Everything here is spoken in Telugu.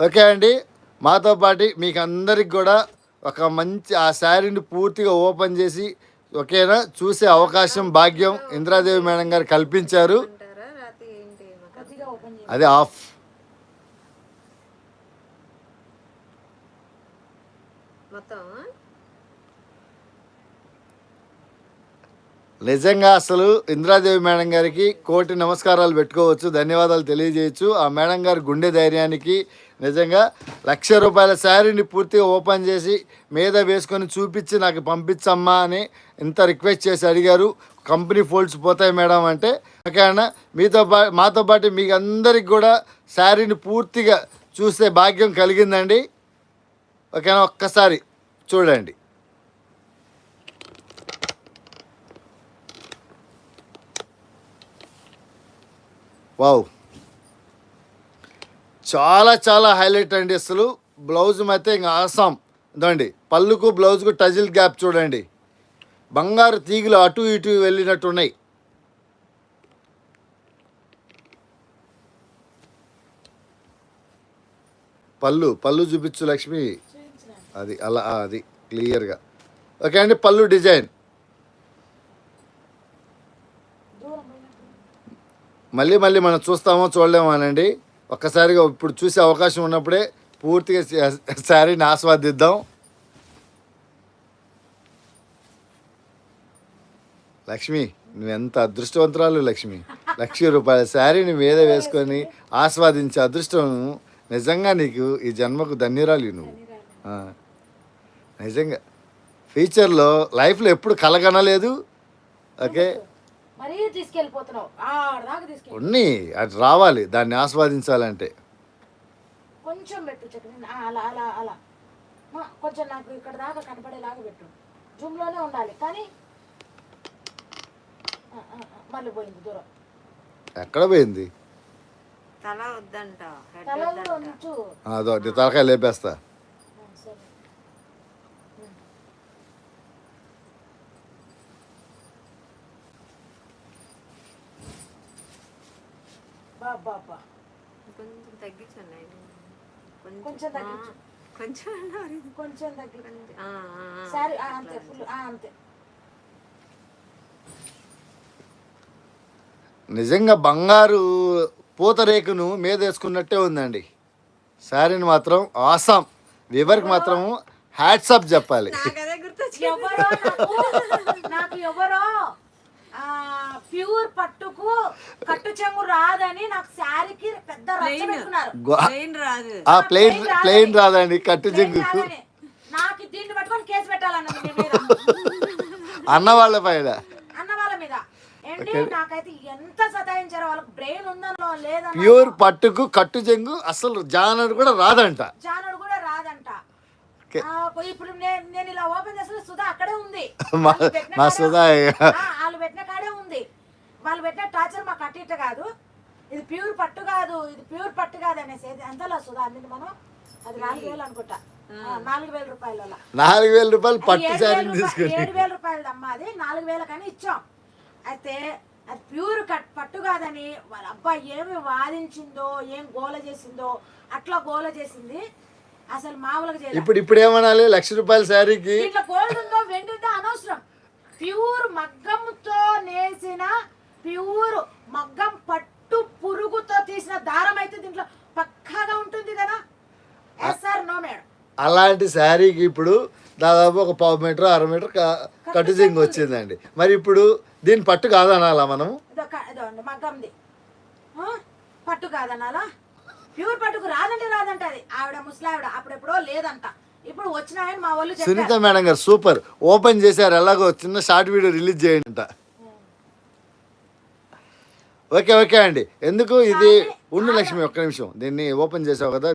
ఓకే అండి. మాతో పాటు మీకు అందరికి కూడా ఒక మంచి ఆ శారీని పూర్తిగా ఓపెన్ చేసి ఓకేనా? చూసే అవకాశం భాగ్యం ఇంద్రాదేవి మేడం గారు కల్పించారు. అది ఆఫ్. నిజంగా అసలు ఇంద్రాదేవి మేడం గారికి కోటి నమస్కారాలు పెట్టుకోవచ్చు ధన్యవాదాలు తెలియజేయచ్చు. ఆ మేడం గారి గుండె ధైర్యానికి నిజంగా లక్ష రూపాయల శారీని పూర్తిగా ఓపెన్ చేసి మీద వేసుకొని చూపించి నాకు పంపించమ్మా అని ఇంత రిక్వెస్ట్ చేసి అడిగారు. కంపెనీ ఫోల్డ్స్ పోతాయి మేడం అంటే ఓకే మీతో పా మాతో పాటు మీకు అందరికి కూడా శారీని పూర్తిగా చూసే భాగ్యం కలిగిందండి. ఓకేనా ఒక్కసారి చూడండి. వావ్. చాలా చాలా హైలైట్ అండి అసలు. బ్లౌజ్ అయితే ఇంకా ఆసాం. ఇదండి. పళ్ళుకు బ్లౌజ్కు టజిల్ గ్యాప్ చూడండి. బంగారు తీగలు అటు ఇటు వెళ్ళినట్టు ఉన్నాయి పళ్ళు పళ్ళు చూపించు లక్ష్మి. అది అలా అది క్లియర్గా ఓకే అండి పళ్ళు డిజైన్. మళ్ళీ మళ్ళీ మనం చూస్తామో చూడలేమో అనండి. ఒక్కసారిగా ఇప్పుడు చూసే అవకాశం ఉన్నప్పుడే పూర్తిగా శారీని ఆస్వాదిద్దాం లక్ష్మి నువ్వెంత అదృష్టవంతురాలు లక్ష్మి. లక్ష రూపాయల శారీని మీద వేసుకొని ఆస్వాదించే అదృష్టం నిజంగా నీకు ఈ జన్మకు ధన్యురాలి నువ్వు. నిజంగా. ఫ్యూచర్లో లైఫ్లో ఎప్పుడు కలగనలేదు. ఓకే? మరీ తీసుకెళ్ళిపోతున్నావు. ఆడదాకా తీసుకెళ్ళి ఉన్ని అది రావాలి దాన్ని ఆస్వాదించాలంటే. కొంచెం పెట్టు చక్కని అలా అలా అలా. మా, కొంచెం నాకు ఇక్కడ దాకా కనపడేలాగా పెట్టు. జూమ్లోనే ఉండాలి కానీ మళ్ళీ పోయింది దూరం. ఎక్కడ పోయింది? తల వద్దంట వద్దంట. ఉంచు. ఆ, అదో తలకాయ లేపేస్తా ఆ, సరే బా కొంచెం తగ్గించండి ఆయన. కొంచెం తగ్గించు. కొంచెం. కొంచెం తగ్గి ఆ, ఆ, ఆ. సరే అంతే ఫుల్ అంతే నిజంగా బంగారు పూతరేకును మీద వేసుకున్నట్టే ఉందండి శారీని మాత్రం ఆసాం వివరికి మాత్రం హ్యాట్సప్ చెప్పాలి నాకు ఎవరో ప్యూర్ పట్టుకు కట్టు చెంగు రాదని నాకు శారీకి పెద్ద రచ్చ. పెట్టుకున్నారు. ప్లేన్ రాదు. ఆ ప్లెయిన్. ప్లెయిన్ రాదండి కట్టు రాదని. నాకు దీన్ని పట్టుకొని కేసు పెట్టాలన్నది మీ మీద అన్న వాళ్ళ పైన? అన్న వాళ్ళ మీద. ఏంటి? నాకైతే ఎంత సతాయించారో వాళ్ళకి బ్రెయిన్ ఉందనో లేదనో ప్యూర్ పట్టుకు కట్టు జంగు అసలు జానర్ కూడా రాదంట. జానుడు కూడా రాదంట. ఓకే. ఆ, ఇప్పుడు నేను నేను ఇలా ఓపెన్ చేస్తే సుధా అక్కడే ఉంది. మా- సుధా పెట్టిన కాడే ఉంది. వాళ్ళు పెట్టిన టార్చర్ మాకు ఇట్ట కాదు. ఇది ప్యూర్ పట్టు కాదు ఇది ప్యూర్ పట్టు కాదు అనేసి ఎంతలో సుధా అందింది మనం అది నాలుగు వేలు అనుకుంటా. నాలుగు వేల రూపాయల నాలుగు వేల రూపాయలు పట్టు ఏడు వేల రూపాయలు- తీసుకుని. ఏడు వేల రూపాయలు అమ్మ అది. నాలుగు వేలకని ఇచ్చాం. అయితే అది ప్యూర్ కట్ పట్టు కాదని వాళ్ళ అబ్బాయి ఏమి వాదించిందో ఏం గోల చేసిందో అట్లా గోల చేసింది. అసలు మామూలుగా ఇప్పుడు ఇప్పుడు ఏమనాలి లక్ష రూపాయల శారీకి దీంట్లో గోల్డ్ ఉందో వెండి ఉందో అనవసరం. ప్యూర్ మగ్గంతో నేసిన ప్యూర్ మగ్గం పట్టు పురుగుతో తీసిన దారం అయితే దీంట్లో పక్కాగా ఉంటుంది కదా? ఎస్ సార్ నో మేడం అలాంటి శారీకి ఇప్పుడు దాదాపు ఒక పావు మీటర్ అర మీటర్ క- కట్టు జింగ్ వచ్చిందండి. మరి ఇప్పుడు దీని పట్టు కాదనాలా మనం మగ్గంది? పట్టు కాదన్నాలా ప్యూర్ పట్టుకు రాదంటే రాదంట అది ఆవిడ ముసలావిడ అప్పుడెప్పుడో లేదంట. ఇప్పుడు వచ్చినాయని మా వాళ్ళు చెప్పారు. సునీత మేడం గారు సూపర్. ఓపెన్ చేశారు ఎలాగో చిన్న షార్ట్ వీడియో రిలీజ్ చేయండి అంట. ఓకే. ఓకే అండి. ఎందుకు ఇది ఉండు లక్ష్మి ఒక్క నిమిషం. దీన్ని ఓపెన్ చేసావు కదా